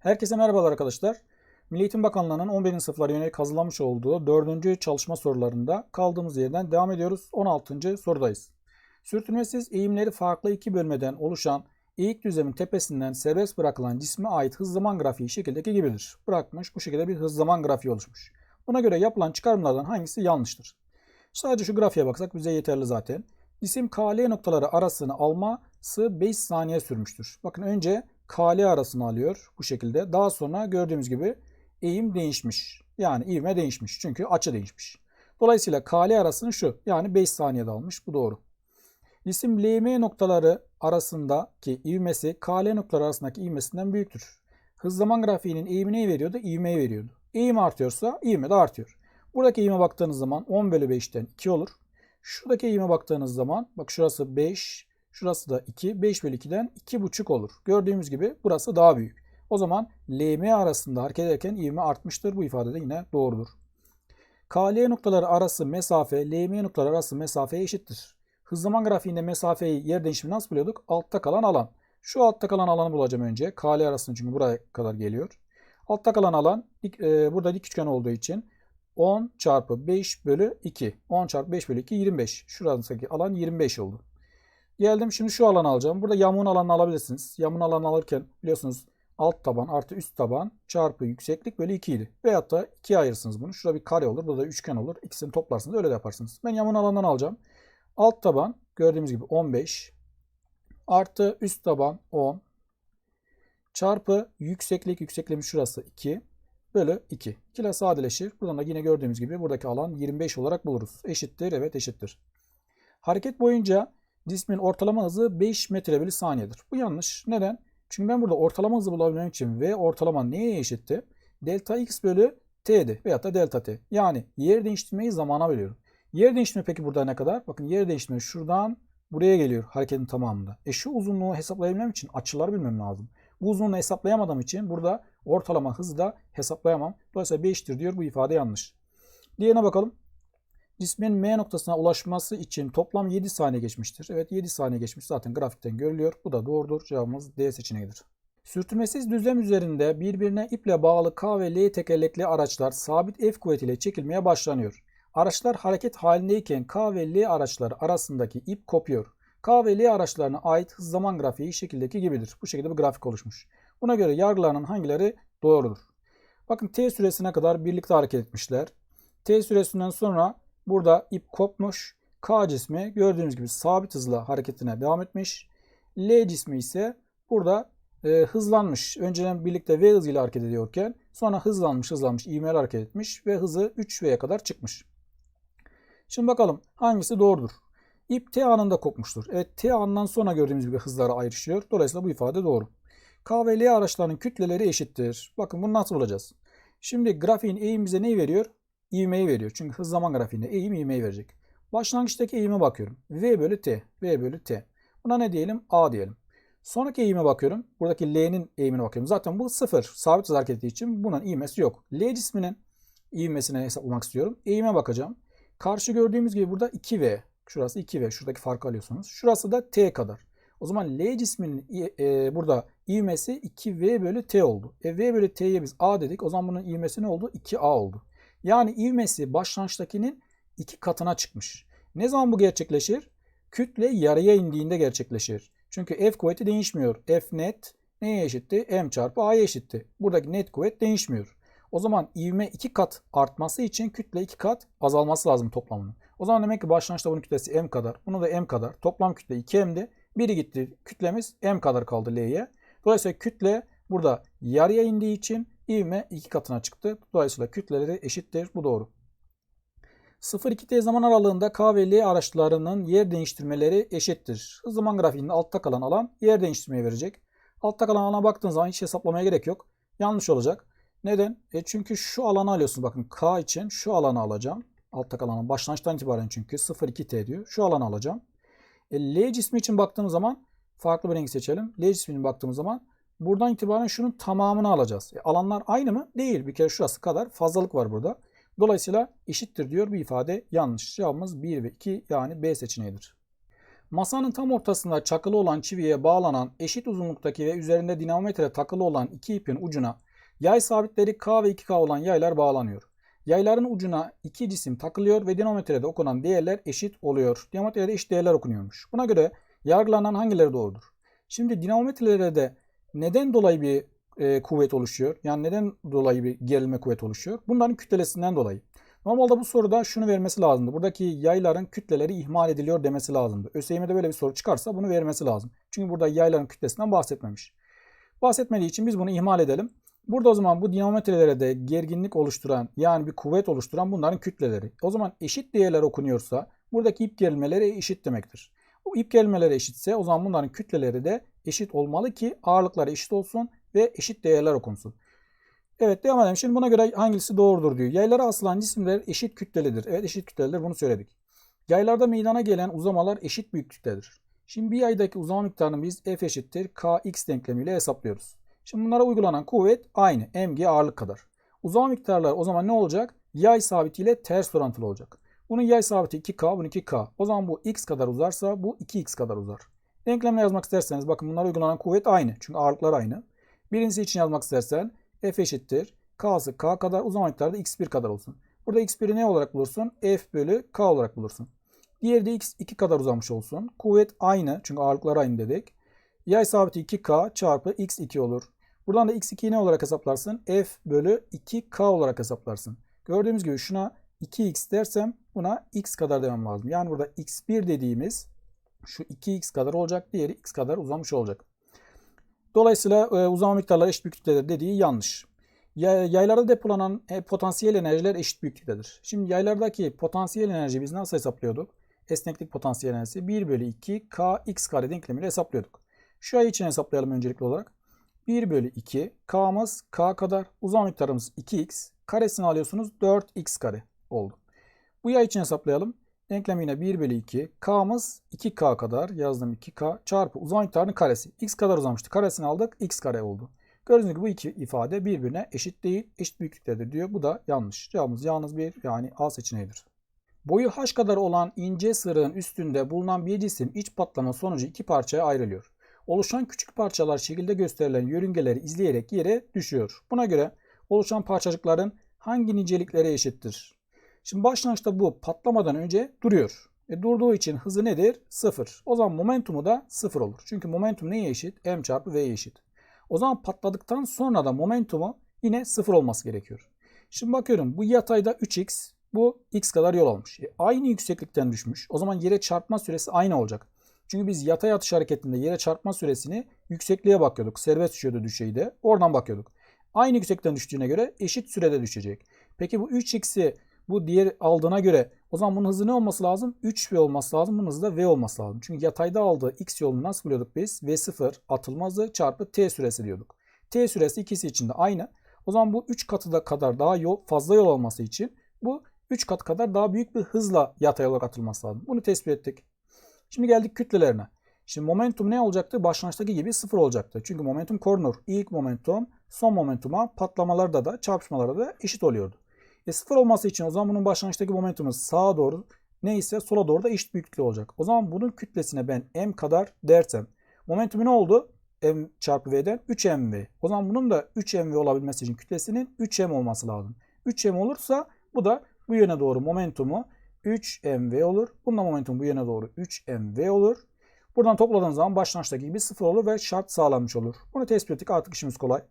Herkese merhabalar arkadaşlar. Milli Eğitim Bakanlığı'nın 11. sınıflara yönelik hazırlamış olduğu 4. çalışma sorularında kaldığımız yerden devam ediyoruz. 16. sorudayız. Sürtünmesiz eğimleri farklı iki bölmeden oluşan eğik düzlemin tepesinden serbest bırakılan cisme ait hız zaman grafiği şekildeki gibidir. Bırakmış bu şekilde bir hız zaman grafiği oluşmuş. Buna göre yapılan çıkarımlardan hangisi yanlıştır? Sadece şu grafiğe baksak bize yeterli zaten. Cisim KL noktaları arasını alması 5 saniye sürmüştür. Bakın önce KL arasını alıyor bu şekilde. Daha sonra gördüğümüz gibi eğim değişmiş. Yani ivme değişmiş. Çünkü açı değişmiş. Dolayısıyla KL arasını şu. Yani 5 saniyede almış. Bu doğru. Cisim LM noktaları arasındaki ivmesi KL noktaları arasındaki ivmesinden büyüktür. Hız zaman grafiğinin eğimi neyi veriyordu? İvmeyi veriyordu. Eğim artıyorsa ivme de artıyor. Buradaki eğime baktığınız zaman 10 bölü 5'ten 2 olur. Şuradaki eğime baktığınız zaman bak şurası 5, şurası da 2. 5 bölü 2'den 2,5 olur. Gördüğümüz gibi burası daha büyük. O zaman LM arasında hareket ederken ivme artmıştır. Bu ifade de yine doğrudur. KL noktaları arası mesafe, LM noktaları arası mesafeye eşittir. Hız zaman grafiğinde mesafeyi yer değişimi nasıl buluyorduk? Altta kalan alan. Şu altta kalan alanı bulacağım önce. KL arasında çünkü buraya kadar geliyor. Altta kalan alan e, burada dik üçgen olduğu için 10 çarpı 5 bölü 2. 10 çarpı 5 bölü 2 25. Şuradaki alan 25 oldu. Geldim şimdi şu alanı alacağım. Burada yamuğun alanını alabilirsiniz. Yamuğun alanını alırken biliyorsunuz alt taban artı üst taban çarpı yükseklik bölü 2 idi. Veyahut da 2'ye ayırırsınız bunu. Şurada bir kare olur. Burada da üçgen olur. İkisini toplarsınız. Öyle de yaparsınız. Ben yamuğun alanından alacağım. Alt taban gördüğümüz gibi 15 artı üst taban 10 çarpı yükseklik yüksekliğimiz şurası 2 bölü 2. 2 ile sadeleşir. Buradan da yine gördüğümüz gibi buradaki alan 25 olarak buluruz. Eşittir. Evet eşittir. Hareket boyunca cismin ortalama hızı 5 metre bölü saniyedir. Bu yanlış. Neden? Çünkü ben burada ortalama hızı bulabilmem için v ortalama neye eşitti? Delta x bölü t'di veyahut da delta t. Yani yer değiştirmeyi zamana bölüyorum. Yer değiştirme peki burada ne kadar? Bakın yer değiştirme şuradan buraya geliyor hareketin tamamında. E şu uzunluğu hesaplayabilmem için açıları bilmem lazım. Bu uzunluğu hesaplayamadığım için burada ortalama hızı da hesaplayamam. Dolayısıyla 5'tir diyor. Bu ifade yanlış. Diğerine bakalım. Cismin M noktasına ulaşması için toplam 7 saniye geçmiştir. Evet 7 saniye geçmiş zaten grafikten görülüyor. Bu da doğrudur. Cevabımız D seçeneğidir. Sürtünmesiz düzlem üzerinde birbirine iple bağlı K ve L tekerlekli araçlar sabit F kuvvetiyle çekilmeye başlanıyor. Araçlar hareket halindeyken K ve L araçları arasındaki ip kopuyor. K ve L araçlarına ait hız zaman grafiği şekildeki gibidir. Bu şekilde bir grafik oluşmuş. Buna göre yargılanan hangileri doğrudur? Bakın T süresine kadar birlikte hareket etmişler. T süresinden sonra burada ip kopmuş. K cismi gördüğünüz gibi sabit hızla hareketine devam etmiş. L cismi ise burada e, hızlanmış. Önceden birlikte V hızıyla hareket ediyorken sonra hızlanmış hızlanmış ivmeli hareket etmiş ve hızı 3V'ye kadar çıkmış. Şimdi bakalım hangisi doğrudur? İp T anında kopmuştur. Evet T anından sonra gördüğümüz gibi hızlara ayrışıyor. Dolayısıyla bu ifade doğru. K ve L araçlarının kütleleri eşittir. Bakın bunu nasıl bulacağız? Şimdi grafiğin eğim bize neyi veriyor? İvmeyi veriyor. Çünkü hız zaman grafiğinde eğim ivmeyi verecek. Başlangıçtaki eğime bakıyorum. V bölü T. V bölü T. Buna ne diyelim? A diyelim. Sonraki eğime bakıyorum. Buradaki L'nin eğimine bakıyorum. Zaten bu sıfır. Sabit hız hareket ettiği için bunun ivmesi yok. L cisminin ivmesini hesaplamak istiyorum. Eğime bakacağım. Karşı gördüğümüz gibi burada 2V. Şurası 2V. Şuradaki farkı alıyorsunuz. Şurası da T kadar. O zaman L cisminin e, burada ivmesi 2V bölü T oldu. E, V bölü T'ye biz A dedik. O zaman bunun ivmesi ne oldu? 2A oldu. Yani ivmesi başlangıçtakinin iki katına çıkmış. Ne zaman bu gerçekleşir? Kütle yarıya indiğinde gerçekleşir. Çünkü F kuvveti değişmiyor. F net neye eşitti? M çarpı A'ya eşitti. Buradaki net kuvvet değişmiyor. O zaman ivme iki kat artması için kütle iki kat azalması lazım toplamının. O zaman demek ki başlangıçta bunun kütlesi M kadar. Bunu da M kadar. Toplam kütle 2M'di. Biri gitti. Kütlemiz M kadar kaldı L'ye. Dolayısıyla kütle burada yarıya indiği için ivme iki katına çıktı. Dolayısıyla kütleleri eşittir. Bu doğru. 0-2t zaman aralığında K ve L araçlarının yer değiştirmeleri eşittir. Hız zaman grafiğinde altta kalan alan yer değiştirmeyi verecek. Altta kalan alana baktığınız zaman hiç hesaplamaya gerek yok. Yanlış olacak. Neden? E çünkü şu alanı alıyorsunuz. Bakın K için şu alanı alacağım. Altta kalan başlangıçtan itibaren çünkü 0-2t diyor. Şu alanı alacağım. E, L cismi için baktığımız zaman farklı bir renk seçelim. L cismini baktığımız zaman buradan itibaren şunun tamamını alacağız. E, alanlar aynı mı? Değil. Bir kere şurası kadar fazlalık var burada. Dolayısıyla eşittir diyor bu ifade yanlış. Cevabımız 1 ve 2 yani B seçeneğidir. Masanın tam ortasında çakılı olan çiviye bağlanan eşit uzunluktaki ve üzerinde dinamometre takılı olan iki ipin ucuna yay sabitleri K ve 2K olan yaylar bağlanıyor. Yayların ucuna iki cisim takılıyor ve dinamometrede okunan değerler eşit oluyor. Dinamometrede eşit değerler okunuyormuş. Buna göre yargılanan hangileri doğrudur? Şimdi dinamometrelerde neden dolayı bir e, kuvvet oluşuyor? Yani neden dolayı bir gerilme kuvveti oluşuyor? Bunların kütlesinden dolayı. Normalde bu soruda şunu vermesi lazımdı. Buradaki yayların kütleleri ihmal ediliyor demesi lazımdı. ÖSYM'de böyle bir soru çıkarsa bunu vermesi lazım. Çünkü burada yayların kütlesinden bahsetmemiş. Bahsetmediği için biz bunu ihmal edelim. Burada o zaman bu dinamometrelere de gerginlik oluşturan yani bir kuvvet oluşturan bunların kütleleri. O zaman eşit değerler okunuyorsa buradaki ip gerilmeleri eşit demektir. Bu ip gerilmeleri eşitse o zaman bunların kütleleri de eşit olmalı ki ağırlıkları eşit olsun ve eşit değerler okunsun. Evet devam edelim. Şimdi buna göre hangisi doğrudur diyor. Yaylara asılan cisimler eşit kütlelidir. Evet eşit kütlelidir bunu söyledik. Yaylarda meydana gelen uzamalar eşit büyüklüktedir. Şimdi bir yaydaki uzama miktarını biz F eşittir Kx denklemiyle hesaplıyoruz. Şimdi bunlara uygulanan kuvvet aynı. mg ağırlık kadar. Uzama miktarları o zaman ne olacak? Yay sabitiyle ters orantılı olacak. Bunun yay sabiti 2k, bunun 2k. O zaman bu x kadar uzarsa bu 2x kadar uzar. Denklemle yazmak isterseniz bakın bunlara uygulanan kuvvet aynı. Çünkü ağırlıklar aynı. Birincisi için yazmak istersen f eşittir. K'sı k kadar uzama miktarı da x1 kadar olsun. Burada x1'i ne olarak bulursun? f bölü k olarak bulursun. Diğeri de x2 kadar uzamış olsun. Kuvvet aynı çünkü ağırlıklar aynı dedik. Yay sabiti 2k çarpı x2 olur. Buradan da x2'yi ne olarak hesaplarsın? f bölü 2k olarak hesaplarsın. Gördüğümüz gibi şuna 2x dersem buna x kadar demem lazım. Yani burada x1 dediğimiz şu 2x kadar olacak. Diğeri x kadar uzamış olacak. Dolayısıyla e, uzama miktarları eşit büyüklüktedir dediği yanlış. Yaylarda depolanan e, potansiyel enerjiler eşit büyüklüktedir. Şimdi yaylardaki potansiyel enerji biz nasıl hesaplıyorduk? Esneklik potansiyel enerjisi 1 bölü 2 k x kare denklemiyle hesaplıyorduk. Şu ay için hesaplayalım öncelikli olarak. 1 bölü 2 k'mız k kadar uzama miktarımız 2x karesini alıyorsunuz 4x kare oldu. Bu yay için hesaplayalım. Denklem yine 1 bölü 2. K'mız 2K kadar yazdım 2K çarpı uzama miktarının karesi. X kadar uzamıştı. Karesini aldık. X kare oldu. Gördüğünüz gibi bu iki ifade birbirine eşit değil. Eşit büyüklüktedir diyor. Bu da yanlış. Cevabımız yalnız bir yani A seçeneğidir. Boyu h kadar olan ince sırığın üstünde bulunan bir cisim iç patlama sonucu iki parçaya ayrılıyor. Oluşan küçük parçalar şekilde gösterilen yörüngeleri izleyerek yere düşüyor. Buna göre oluşan parçacıkların hangi niceliklere eşittir? Şimdi başlangıçta bu patlamadan önce duruyor. E durduğu için hızı nedir? Sıfır. O zaman momentumu da sıfır olur. Çünkü momentum neye eşit? M çarpı V'ye eşit. O zaman patladıktan sonra da momentumu yine sıfır olması gerekiyor. Şimdi bakıyorum bu yatayda 3x, bu x kadar yol almış. E aynı yükseklikten düşmüş. O zaman yere çarpma süresi aynı olacak. Çünkü biz yatay atış hareketinde yere çarpma süresini yüksekliğe bakıyorduk. Serbest düşüyordu düşeyde. Oradan bakıyorduk. Aynı yüksekten düştüğüne göre eşit sürede düşecek. Peki bu 3x'i bu diğer aldığına göre o zaman bunun hızı ne olması lazım? 3V olması lazım. Bunun hızı da V olması lazım. Çünkü yatayda aldığı X yolunu nasıl buluyorduk biz? V0 atılma hızı çarpı T süresi diyorduk. T süresi ikisi için de aynı. O zaman bu 3 katı da kadar daha yol, fazla yol alması için bu 3 kat kadar daha büyük bir hızla yatay olarak atılması lazım. Bunu tespit ettik. Şimdi geldik kütlelerine. Şimdi momentum ne olacaktı? Başlangıçtaki gibi sıfır olacaktı. Çünkü momentum korunur. İlk momentum son momentuma patlamalarda da çarpışmalarda da eşit oluyordu. E sıfır olması için o zaman bunun başlangıçtaki momentumu sağa doğru neyse sola doğru da eşit büyüklükte olacak. O zaman bunun kütlesine ben m kadar dersem momentumu ne oldu? m çarpı v'den 3mv. O zaman bunun da 3mv olabilmesi için kütlesinin 3m olması lazım. 3m olursa bu da bu yöne doğru momentumu 3mv olur. Bunda momentum bu yöne doğru 3mv olur. Buradan topladığınız zaman başlangıçtaki gibi sıfır olur ve şart sağlanmış olur. Bunu tespit ettik. Artık işimiz kolay.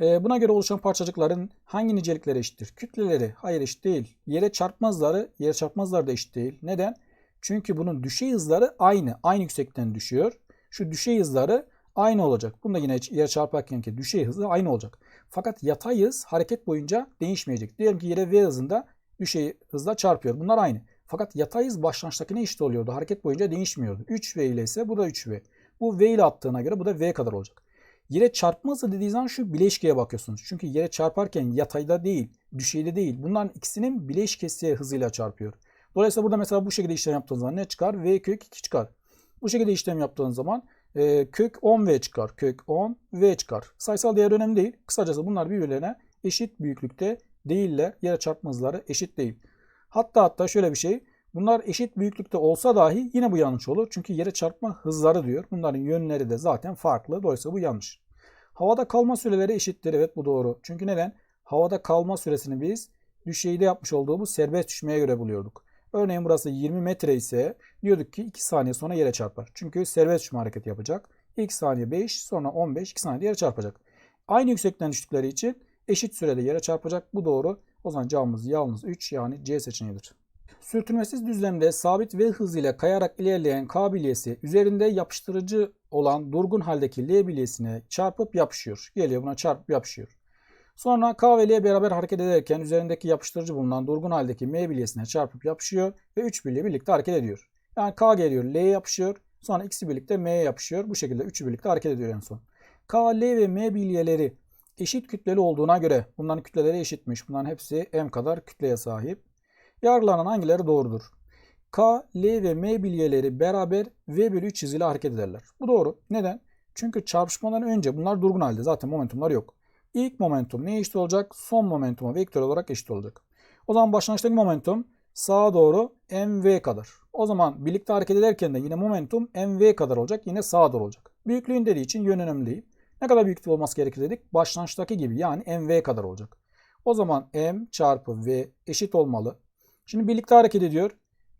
Ee, buna göre oluşan parçacıkların hangi nicelikleri eşittir? Kütleleri hayır eşit değil. Yere çarpmazları, yere çarpmazlar da eşit değil. Neden? Çünkü bunun düşey hızları aynı. Aynı yüksekten düşüyor. Şu düşey hızları aynı olacak. Bunda yine yere çarparken ki düşey hızı aynı olacak. Fakat yatay hız hareket boyunca değişmeyecek. Diyelim ki yere v hızında düşey hızla çarpıyor. Bunlar aynı. Fakat yatay hız başlangıçtakine eşit oluyordu. Hareket boyunca değişmiyordu. 3v ile ise bu da 3v. Bu v ile attığına göre bu da v kadar olacak. Yere çarpma hızı dediği zaman şu bileşkeye bakıyorsunuz. Çünkü yere çarparken yatayda değil, düşeyde değil. Bunların ikisinin bileşkesi hızıyla çarpıyor. Dolayısıyla burada mesela bu şekilde işlem yaptığınız zaman ne çıkar? V kök 2 çıkar. Bu şekilde işlem yaptığınız zaman e, kök 10V çıkar. Kök 10V çıkar. Sayısal değer önemli değil. Kısacası bunlar birbirlerine eşit büyüklükte değiller. Yere çarpma hızları eşit değil. Hatta hatta şöyle bir şey. Bunlar eşit büyüklükte olsa dahi yine bu yanlış olur. Çünkü yere çarpma hızları diyor. Bunların yönleri de zaten farklı. Dolayısıyla bu yanlış. Havada kalma süreleri eşittir. Evet bu doğru. Çünkü neden? Havada kalma süresini biz düşeyde yapmış olduğumuz serbest düşmeye göre buluyorduk. Örneğin burası 20 metre ise diyorduk ki 2 saniye sonra yere çarpar. Çünkü serbest düşme hareketi yapacak. İlk saniye 5 sonra 15 2 saniyede yere çarpacak. Aynı yüksekten düştükleri için eşit sürede yere çarpacak. Bu doğru. O zaman cevabımız yalnız 3 yani C seçeneğidir. Sürtünmesiz düzlemde sabit v hızıyla kayarak ilerleyen K bilyesi üzerinde yapıştırıcı olan durgun haldeki L bilyesine çarpıp yapışıyor. Geliyor buna çarpıp yapışıyor. Sonra K ve L beraber hareket ederken üzerindeki yapıştırıcı bulunan durgun haldeki M bilyesine çarpıp yapışıyor ve 3 bilye birlikte hareket ediyor. Yani K geliyor L'ye yapışıyor. Sonra ikisi birlikte M'ye yapışıyor. Bu şekilde üçü birlikte hareket ediyor en son. K, L ve M bilyeleri eşit kütleli olduğuna göre bunların kütleleri eşitmiş. Bunların hepsi M kadar kütleye sahip. Yargılanan hangileri doğrudur? K, L ve M bilyeleri beraber V bölü 3 hızıyla hareket ederler. Bu doğru. Neden? Çünkü çarpışmadan önce bunlar durgun halde. Zaten momentumlar yok. İlk momentum ne eşit olacak? Son momentuma vektör olarak eşit olacak. O zaman başlangıçtaki momentum sağa doğru mv kadar. O zaman birlikte hareket ederken de yine momentum mv kadar olacak. Yine sağa doğru olacak. Büyüklüğün dediği için yön önemli değil. Ne kadar büyüklük olması gerekir dedik? Başlangıçtaki gibi yani mv kadar olacak. O zaman m çarpı v eşit olmalı. Şimdi birlikte hareket ediyor.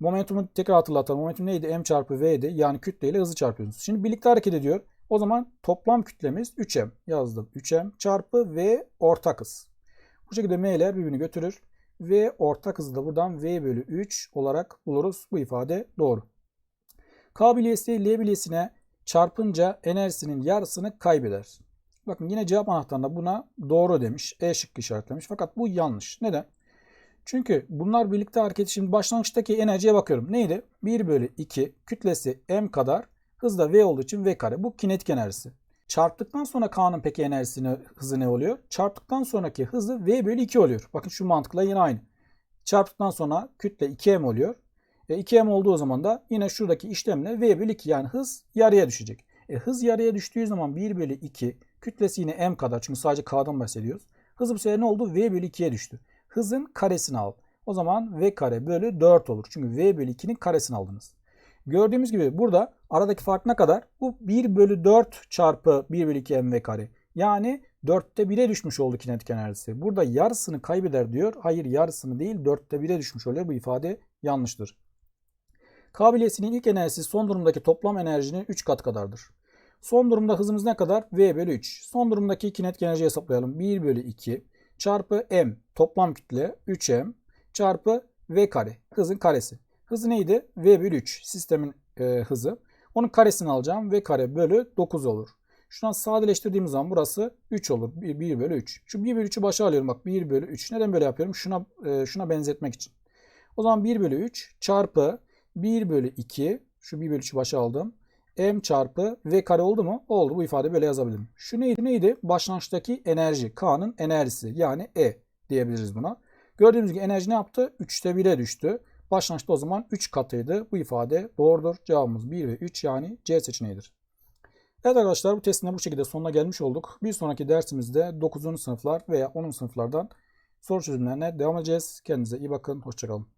Momentumu tekrar hatırlatalım. Momentum neydi? M çarpı V'di. Yani kütle ile hızı çarpıyorsunuz. Şimdi birlikte hareket ediyor. O zaman toplam kütlemiz 3M yazdım. 3M çarpı V ortak hız. Bu şekilde M'ler birbirini götürür. V ortak hızı da buradan V bölü 3 olarak buluruz. Bu ifade doğru. K bilyesi L bilyesine çarpınca enerjisinin yarısını kaybeder. Bakın yine cevap anahtarında buna doğru demiş. E şıkkı işaretlemiş. Fakat bu yanlış. Neden? Çünkü bunlar birlikte hareket şimdi başlangıçtaki enerjiye bakıyorum. Neydi? 1 bölü 2 kütlesi m kadar hızda v olduğu için v kare. Bu kinetik enerjisi. Çarptıktan sonra K'nın peki enerjisini hızı ne oluyor? Çarptıktan sonraki hızı v bölü 2 oluyor. Bakın şu mantıkla yine aynı. Çarptıktan sonra kütle 2m oluyor. E 2m olduğu zaman da yine şuradaki işlemle v bölü 2 yani hız yarıya düşecek. E hız yarıya düştüğü zaman 1 bölü 2 kütlesi yine m kadar çünkü sadece K'dan bahsediyoruz. Hızı bu sefer ne oldu? v bölü 2'ye düştü hızın karesini al. O zaman v kare bölü 4 olur. Çünkü v bölü 2'nin karesini aldınız. Gördüğümüz gibi burada aradaki fark ne kadar? Bu 1 bölü 4 çarpı 1 bölü 2 mv kare. Yani 4'te 1'e düşmüş oldu kinetik enerjisi. Burada yarısını kaybeder diyor. Hayır yarısını değil 4'te 1'e düşmüş oluyor. Bu ifade yanlıştır. Kabiliyesinin ilk enerjisi son durumdaki toplam enerjinin 3 kat kadardır. Son durumda hızımız ne kadar? V bölü 3. Son durumdaki kinetik enerjiyi hesaplayalım. 1 bölü 2 çarpı m toplam kütle 3m çarpı v kare hızın karesi. Hızı neydi? v bölü 3 sistemin e, hızı. Onun karesini alacağım. v kare bölü 9 olur. Şuradan sadeleştirdiğimiz zaman burası 3 olur. 1, 1 bölü 3. Şu 1 bölü 3'ü başa alıyorum. Bak 1 bölü 3. Neden böyle yapıyorum? Şuna, e, şuna benzetmek için. O zaman 1 bölü 3 çarpı 1 bölü 2. Şu 1 bölü 3'ü başa aldım m çarpı v kare oldu mu? Oldu. Bu ifade böyle yazabilirim. Şu neydi? Neydi? Başlangıçtaki enerji. K'nın enerjisi. Yani E diyebiliriz buna. Gördüğümüz gibi enerji ne yaptı? 3'te 1'e düştü. Başlangıçta o zaman 3 katıydı. Bu ifade doğrudur. Cevabımız 1 ve 3 yani C seçeneğidir. Evet arkadaşlar bu testin bu şekilde sonuna gelmiş olduk. Bir sonraki dersimizde 9. sınıflar veya 10. sınıflardan soru çözümlerine devam edeceğiz. Kendinize iyi bakın. Hoşçakalın.